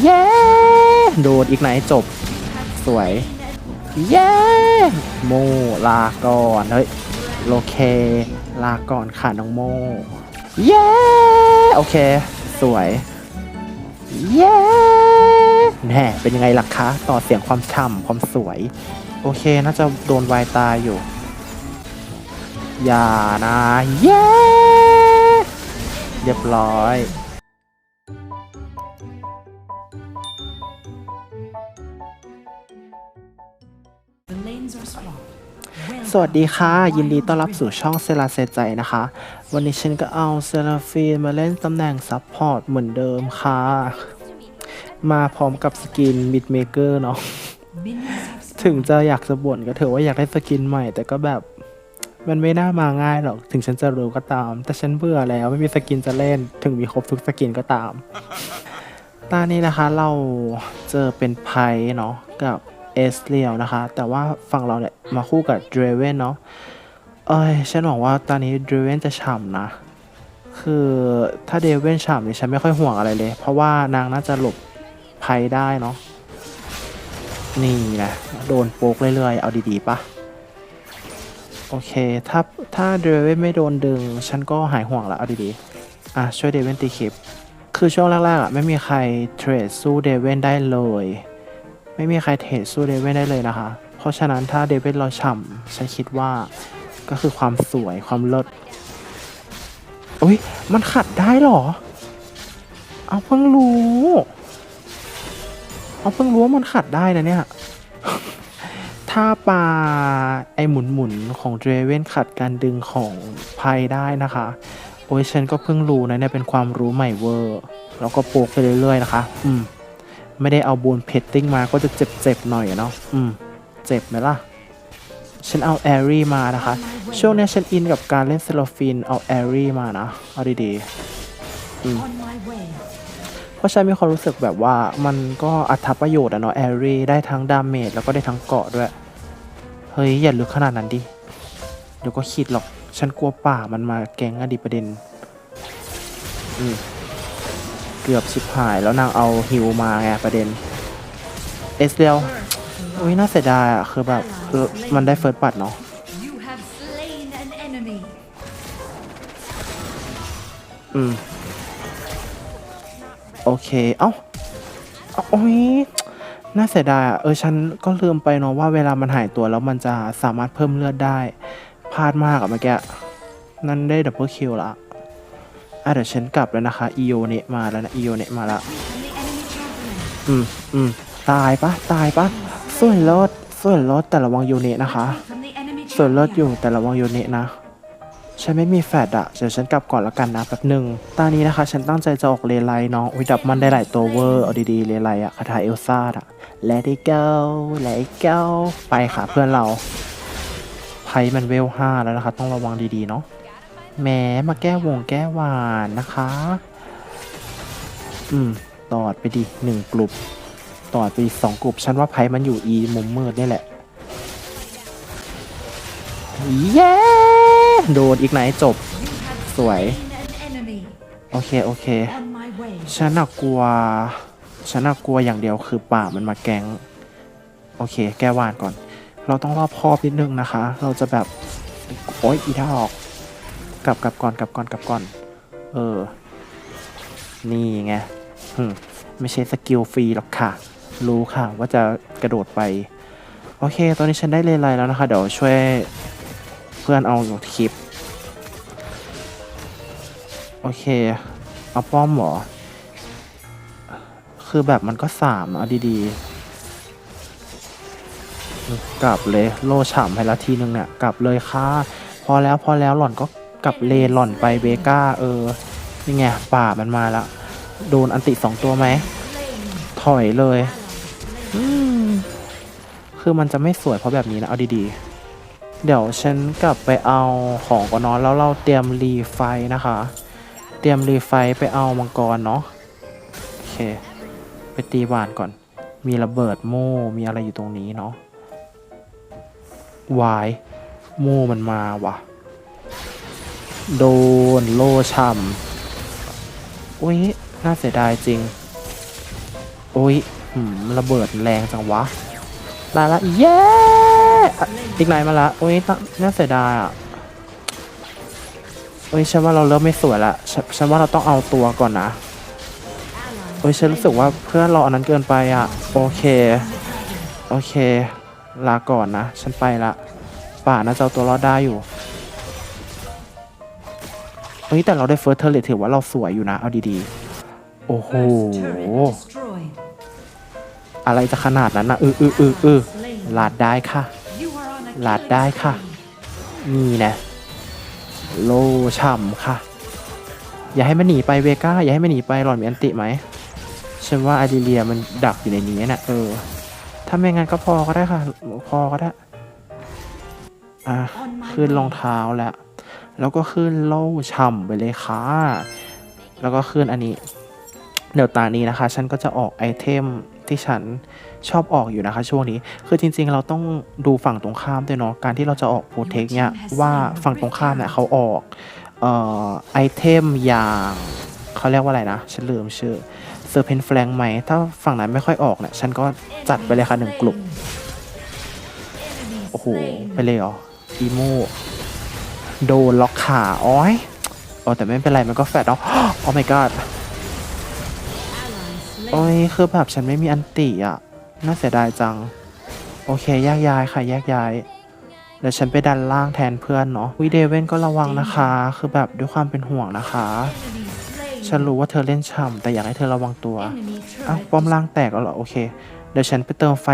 เย้ โดดอีกไหนจบ สวย เย้ โมลาก่อน เฮ้ย โลเค ลาก่อนค่ะน้องโม เย้ โอเค สวย เย้ แน่ เป็นยังไงล่ะคะ ต่อเสียงความฉ่ำความสวย โอเค น่าจะโดนวายตาอยู่ อย่านะ เย้ เรียบร้อย สวัสดีค่ะ ยินดีต้อนรับสู่ช่องเซราเซใจนะคะ วันนี้ฉันก็เอาเซราฟีนมาเล่นตำแหน่งซับพอร์ตเหมือนเดิมค่ะ มาพร้อมกับสกินมิดเมเกอร์เนาะถึงจะอยากจะบ่นก็เถอะว่าอยากได้สกินใหม่ แต่ก็แบบมันไม่น่ามาง่ายหรอก ถึงฉันจะรู้ก็ตาม แต่ฉันเบื่อแล้วไม่มีสกินจะเล่น ถึงมีครบทุกสกินก็ตามตอนนี้นะคะเราเจอเป็นไพเนาะกับ เอสเลียวนะคะ แต่ว่าฝั่งเราเนี่ยมาคู่กับเดรเวนเนาะเอ้ยฉันหวังว่าตอนนี้เดรเวนจะฉ่ำนะ คือถ้าเดรเวนฉ่ำเนี่ยฉันไม่ค่อยห่วงอะไรเลย เพราะว่านางน่าจะหลบไพได้เนาะนี่นะโดนโป๊กเรื่อยๆ เอาดีๆปะโอเค ถ้าถ้าเดรเวนไม่โดนดึง ฉันก็หายห่วงละเอาดีๆ อะ ช่วยเดเวนตีคลิป คือช่วงแรกๆอะไม่มีใครเทรดสู้เดเวนได้เลย ไม่มีใครเทรดสู้เดเวนได้เลยนะคะ เพราะฉะนั้นถ้าเดเวนเราฉ่ำฉันคิดว่าก็คือความสวยความเลิศอุ้ยมันขัดได้เหรอ เอาเพิ่งรู้ เอาเพิ่งรู้ว่ามันขัดได้นะเนี่ย ถ้าปลาไอหมุนหมุนของเดเวนขัดการดึงของไพ่ได้นะคะ โอ้ยฉันก็เพิ่งรู้นะเนี่ยเป็นความรู้ใหม่เวอร์ แล้วก็โปกไปเรื่อยๆนะคะ อืม ไม่ได้เอาบูนเพตติ้งมาก็จะเจ็บๆหน่อยเนาะอืม เจ็บไหมล่ะ ฉันเอาแอรี่มานะคะ ช่วงนี้ฉันอินกับการเล่นเซลฟินเอาแอรี่มานะ เอาดีๆอืมเพราะฉันมีความรู้สึกแบบว่ามันก็อัตประโยชน์อะเนาะแอรี่ได้ทั้งดาเมจแล้วก็ได้ทั้งเกาะด้วย เฮ้ย อย่าลึกขนาดนั้นดิ เดี๋ยวก็คิดหรอก ฉันกลัวป่ามันมาแกงอดีประเด็น อืม เกือบชิบหายแล้วนางเอาฮิวมาไงประเด็น เอสเรียวอุ้ยน่าเสียดายอะคือแบบมันได้เฟิร์สปัดเนาะอืม โอเค เอ้าเอาโอ้ยน่าเสียดายอะ เออ ฉันก็ลืมไปเนาะว่าเวลามันหายตัวแล้วมันจะสามารถเพิ่มเลือดได้ พลาดมากอะเมื่อกี้ นั่นได้ดับเบิลคิวละ อะเดี๋ยวฉันกลับแล้วนะคะอีโยเนะมาแล้วนะอีโยเนะมาละอืมอืมตายปะตายปะส่วนรถส่วนรถแต่ระวังโยเนะนะคะ ส่วนรถอยู่แต่ระวังโยเนะนะฉันไม่มีแฟดอะเดี๋ยวฉันกลับก่อนละกันนะแป๊บหนึ่งตอนนี้นะคะ ฉันตั้งใจจะออกเลไลเนาะอุ้ยดับมันได้หลายตัวเวอร์เอาดีๆเลไลอะคาถาเอลซ่าอะ Let it go Let it go ไปค่ะเพื่อนเราไพ่มันเวลห้าแล้วนะคะ ต้องระวังดีๆเนาะ แหมมาแก้วงแก้วหวานนะคะ อืม ตอดไปดิหนึ่งกลุ่มตอดไปอีสองกลุ่มฉันว่าไพ่มันอยู่อีมุมมืดนี่แหละเย้โดนอีกไหนจบ สวย โอเค โอเค ฉันน่ะกลัว ฉันน่ะกลัวอย่างเดียวคือป่ามันมาแก๊ง โอเค แก้วานก่อน เราต้องรอบคอบนิดนึงนะคะ เราจะแบบ โอ๊ยอีดอก กลับกลับก่อนกลับก่อนกลับก่อน เออ นี่ไงหึไม่ใช่สกิลฟรีหรอกค่ะ รู้ค่ะว่าจะกระโดดไป โอเค ตอนนี้ฉันได้เลไลแล้วนะคะ เดี๋ยวช่วยเพื่อนเอาคลิป โอเค เอาป้อมเหรอ คือแบบมันก็สามอะเอาดีๆ กลับเลย โลฉ่ำให้ละทีนึงเนี่ย กลับเลยค่ะ พอแล้วพอแล้วหล่อนก็ กับเลหล่อนไปเบก้าเออนี่ไงป่ามันมาแล้วโดนอันติสองตัวไหมถอยเลยคือมันจะไม่สวยเพราะแบบนี้นะเอาดีๆ เดี๋ยวฉันกลับไปเอาของก่อนนอนแล้วเราเตรียมรีไฟนะคะ เตรียมรีไฟไปเอามังกรเนาะโอเค ไปตีบานก่อน มีระเบิดโม่มีอะไรอยู่ตรงนี้เนาะวายโม่มันมาว่ะ โดนโลช่ำอุ้ยน่าเสียดายจริงโอ้ยหืมระเบิดแรงจังวะตาละเย้อีกไหนมาละโอ้ยน่าเสียดายอะโอ้ยฉันว่าเราเริ่มไม่สวยละฉฉันว่าเราต้องเอาตัวก่อนนะ Ally โอ้ยฉันรู้สึกว่าเพื่อนเราอันนั้นเกินไปอะ โอเค โอเค ลาก่อนนะ ฉันไปละป่าน่าจะเอาตัวรอดได้อยู่ เฮ้ยแต่เราได้เฟิร์สเทอร์เลถือว่าเราสวยอยู่นะ เอาดีๆ โอ้โห อะไรจะขนาดนั้นนะเออเออเออเออลาดได้ค่ะลาดได้ค่ะนี่นะโลช่ำค่ะ อย่าให้มันหนีไปเวก้าอย่าให้มันหนีไปหลอนมีอันติไหมฉันว่าอาริเลียมันดักอยู่ในนี้นะเออ ถ้าไม่งั้นก็พอก็ได้ค่ะ พอก็ได้ อะขึ้นรองเท้าแล้ว แล้วก็ขึ้นโล่ช่ำไปเลยค่ะ แล้วก็ขึ้นอันนี้ เดี๋ยวตานี้นะคะ ฉันก็จะออกไอเทมที่ฉันชอบออกอยู่นะคะ ช่วงนี้ คือจริงๆ เราต้องดูฝั่งตรงข้ามด้วยเนาะ การที่เราจะออกโปรเทคเนี่ยว่าฝั่งตรงข้ามเนี่ยเขาออกเอ่อไอเทมอย่างเขาเรียกว่าอะไรนะ ฉันลืมชื่อเซอร์เพนแฟลงไหม ถ้าฝั่งนั้นไม่ค่อยออกเนี่ย ฉันก็จัดไปเลยค่ะหนึ่งกลุ่ม Enemy โอ้โห slain. ไปเลยเหรออีโม โดนล็อกขาอ้อยโอ้แต่ไม่เป็นไรมันก็แฟดเนาะโอ้ my god โอ้ยคือแบบฉันไม่มีอันติอะ น่าเสียดายจัง โอเคแยกย้ายค่ะแยกย้ายเดี๋ยวฉันไปดันล่างแทนเพื่อนเนาะวิเดเว่นก็ระวังนะคะ คือแบบด้วยความเป็นห่วงนะคะ ฉันรู้ว่าเธอเล่นช่ำแต่อยากให้เธอระวังตัวอ้าวป้อมล่างแตกแล้วเหรอโอเค เดี๋ยวฉันไปเติมไฟ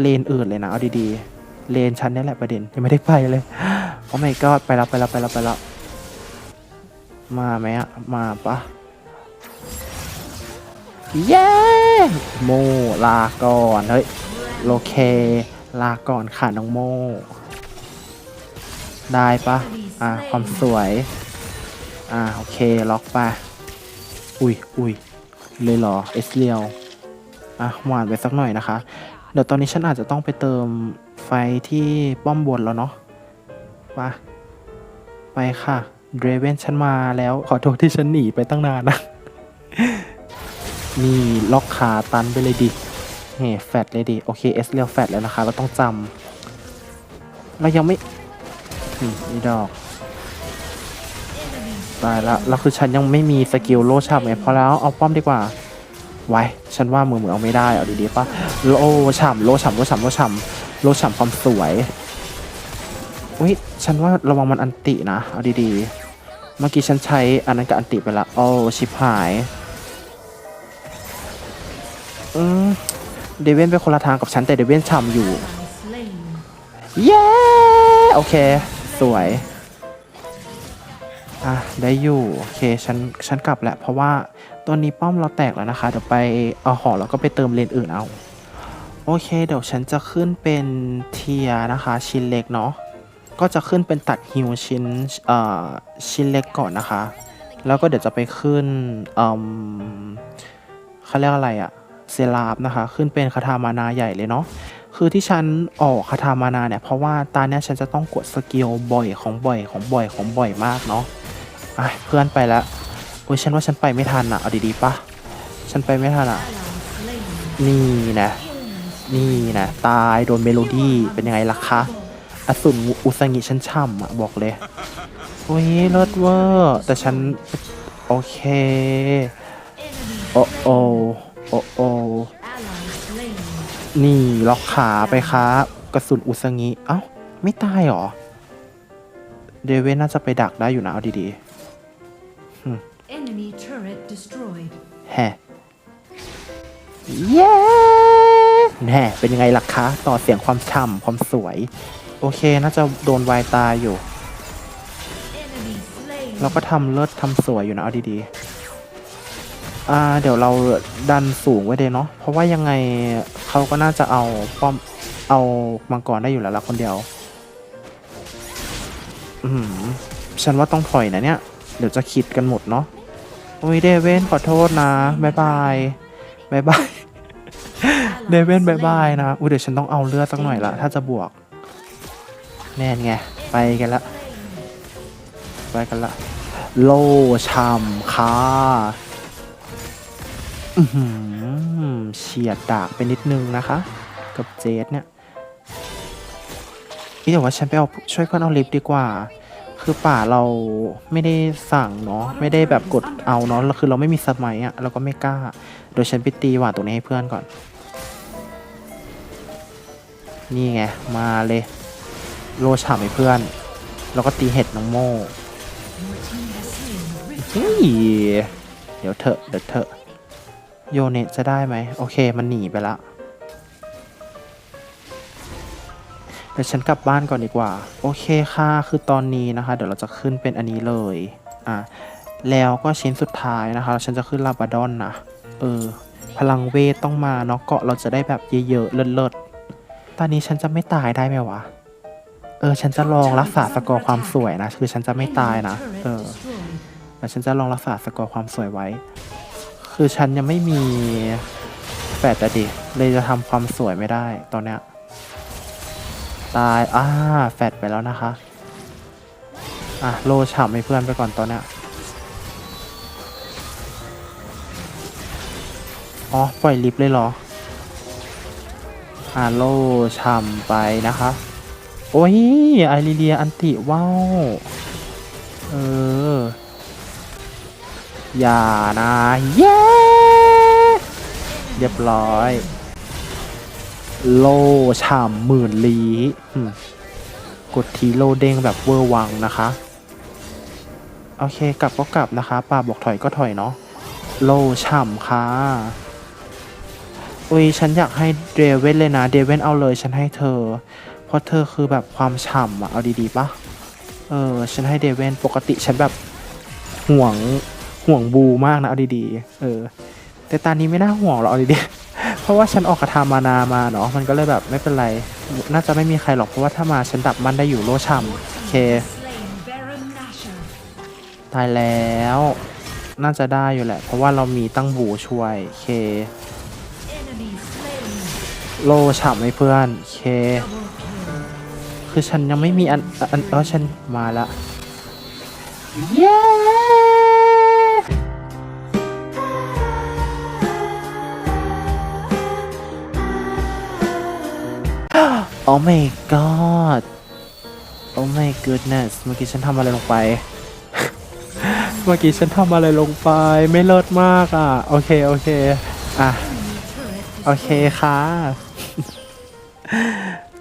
เลนอื่นเลยนะเอาดีๆเลนฉันนี่แหละประเด็นยังไม่ได้ไปเลย โอ้ my god ไปแล้วไปแล้วไปแล้วไปแล้วมาไหมอะมาปะเย้โมลาก่อนเฮ้ยโลเค ลาก่อนค่ะน้องโม ได้ปะอะความสวย อะโอเคล็อกไปอุ้ยอุ้ยเลยเหรอเอสเรียวอะหวานไปสักหน่อยนะคะ เดี๋ยวตอนนี้ฉันอาจจะต้องไปเติมไฟที่ป้อมบนแล้วเนาะ ไปไปค่ะเดรเวนฉันมาแล้วขอโทษที่ฉันหนีไปตั้งนานนะนี่ล็อกขาตันไปเลยดิเฮ้แฟดเลยดิโอเคเอสเรียวแฟดแล้วนะคะ เราต้องจำเรายังไม่นี่ดอกตายละแล้วคือฉันยังไม่มีสกิลโลชับไงพอแล้วเอาป้อมดีกว่า ไว้ ฉันว่ามือมือเอาไม่ได้ เอาดีๆป่ะ โลฉ่ำโลฉ่ำโลฉ่ำโลฉ่ำโลฉ่ำความสวย อุ้ยฉันว่าระวังมันอันตินะ เอาดีๆ เมื่อกี้ฉันใช้อันนั้นกับอันติไปละโอ้ชิบหายอืมเดเวนไปคนละทางกับฉันแต่เดเวนฉ่ำอยู่ เย้ โอเค สวย อะ ได้อยู่ โอเค ฉัน ฉันกลับแหละเพราะว่าตอนนี้ป้อมเราแตกแล้วนะคะ เดี๋ยวไปเอาหอแล้วก็ไปเติมเลนอื่นเอา โอเค เดี๋ยวฉันจะขึ้นเป็นเทียนะคะ ชิ้นเล็กเนาะ ก็จะขึ้นเป็นตัดฮิวชิ้นชิ้นเล็กก่อนนะคะ แล้วก็เดี๋ยวจะไปขึ้นเขาเรียกอะไรอะเซราฟนะคะ ขึ้นเป็นคาถามานาใหญ่เลยเนาะคือที่ฉันออกคาถามานาเนี่ย เพราะว่าตาเนี้ยฉันจะต้องกดสกิลบ่อยของบ่อยของบ่อยของบ่อยมากเนาะอะเพื่อนไปแล้วโอ้ยฉันว่าฉันไปไม่ทันอะเอาดีๆปะฉันไปไม่ทันอะนี่นะ นี่นะ ตายโดนเมโลดี้เป็นยังไงล่ะคะ อสูรอุสงิฉันช่ำอะ บอกเลย โอ้ยเลิศเวอร์แต่ฉัน โอเค โอ้โอโอ้โอ Ally slain. นี่ล็อกขาไปครับ กระสุนอุสงิเอ้า ไม่ตายหรอ เดเวนน่าจะไปดักได้อยู่นะ เอาดีๆแฮเย้แน่เป็นยังไงล่ะคะ ต่อเสียงความฉ่ำความสวย อเค น่าจะโดนวายตายอยู่ เราก็ทำเลิศทำสวยอยู่นะ เอาดีๆ อ่า เดี๋ยวเราดันสูงไว้เลยเนาะ เพราะว่ายังไงเขาก็น่าจะเอาป้อม เอามังกรได้อยู่แล้วละคนเดียว อืมฉันว่าต้องถอยนะเนี่ย เดี๋ยวจะคิดกันหมดเนาะโอ้ยเดเวนขอโทษนะบายบายบายบายเดเวนบายบายนะ อุ้ยเดี๋ยวฉันต้องเอาเลือดสักหน่อยละ ถ้าจะบวก แน่นไง ไปกันละ ไปกันละ โลชำค่ะเฉียดดากไปนิดนึงนะคะ กับเจสเนี่ยนี่แต่ว่าฉันไปเอาช่วยเพื่อนเอาลิฟต์ดีกว่า คือป่าเราไม่ได้สั่งเนาะไม่ได้แบบกดเอาเนาะคือเราไม่มีสมัยอะเราก็ไม่กล้า โดยฉันไปตีหว่าตรงนี้ให้เพื่อนก่อน นี่ไง มาเลย โลฉ่ำให้เพื่อน แล้วก็ตีเห็ดน้องโม่เฮ้ยเดี๋ยวเถอะเดี๋ยวเถอะโยเนตจะได้ไหมโอเคมันหนีไปละเดี๋ยวฉันกลับบ้านก่อนดีกว่า โอเคค่ะคือตอนนี้นะคะ เดี๋ยวเราจะขึ้นเป็นอันนี้เลยอะแล้วก็ชิ้นสุดท้ายนะคะฉันจะขึ้นลาบาดอนนะเออ พลังเวทต้องมาเนาะเกาะเราจะได้แบบเยอะๆเลิศๆตอนนี้ฉันจะไม่ตายได้ไหมวะ ออฉันจะลองรักษาสกอร์ความสวยนะ คือฉันจะไม่ตายนะ เออแต่ฉันจะลองรักษาสกอร์ความสวยไว้ คือฉันยังไม่มีแฟดอะดิเลยจะทำความสวยไม่ได้ตอนเนี้ย ตาย อ่า แฟดไปแล้วนะคะ อะ โลฉ่ำให้เพื่อนไปก่อนตอนเนี้ย อ๋อ ปล่อยลิฟเลยเหรอ อ่าโลฉ่ำไปนะคะ โอ้ยไอริเลียอันติว้าวเออ อย่านะเย้เรียบร้อย โลฉ่ำหมื่นลีกดทีโลเด้งแบบเวอร์วังนะคะ โอเคกลับก็กลับนะคะป่าบอกถอยก็ถอยเนาะโลฉ่ำค่ะอุ้ยฉันอยากให้เดเวนเลยนะ เดเวนเอาเลยฉันให้เธอ เพราะเธอคือแบบความฉ่ำอะเอาดีๆปะเออ ฉันให้เดเวนปกติฉันแบบห่วงห่วงบูมากนะเอาดีๆ เออ แต่ตอนนี้ไม่น่าห่วงหรอกเอาดีๆ เพราะว่าฉันออกกระทามานามาเนาะมันก็เลยแบบไม่เป็นไร น่าจะไม่มีใครหรอกเพราะว่าถ้ามาฉันดับมันได้อยู่โลช่ำโอเค ตายแล้ว น่าจะได้อยู่แหละ เพราะว่าเรามีตั้งบูช่วยโอเคโลฉ่ำให้เพื่อนโอเค คือฉันยังไม่มีอันอันเออฉันมาละเย้โอ้ my god โอ้ my goodness เมื่อกี้ฉันทำอะไรลงไป เมื่อกี้ฉันทำอะไรลงไป ไม่เลิศมากอะ โอเค โอเค อะ โอเคค่ะ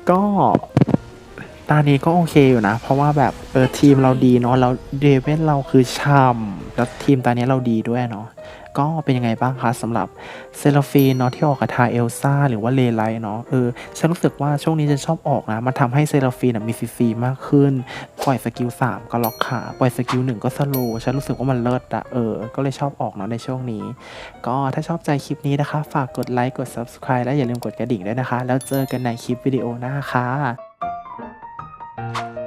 ก็ ตานี้ก็โอเคอยู่นะ เพราะว่าแบบเออทีมเราดีเนาะแล้วเดเวนเราคือช่ำแล้วทีมตานี้เราดีด้วยเนาะก็เป็นยังไงบ้างคะสำหรับเซลฟีนเนาะที่ออกกับทาเอลซ่าหรือว่าเลไลเนาะเออฉันรู้สึกว่าช่วงนี้ฉันชอบออกนะ มันทำให้เซลฟีนมีซีซีมากขึ้น ปล่อยสกิล 3 ก็ล็อกขา ปล่อยสกิล 1 ก็สโลว์ฉันรู้สึกว่ามันเลิศอะเออ ก็เลยชอบออกเนาะในช่วงนี้ ก็ถ้าชอบใจคลิปนี้นะคะ ฝากกดไลค์กด subscribe และอย่าลืมกดกระดิ่งด้วยนะคะ แล้วเจอกันในคลิปวิดีโอหน้าค่ะ you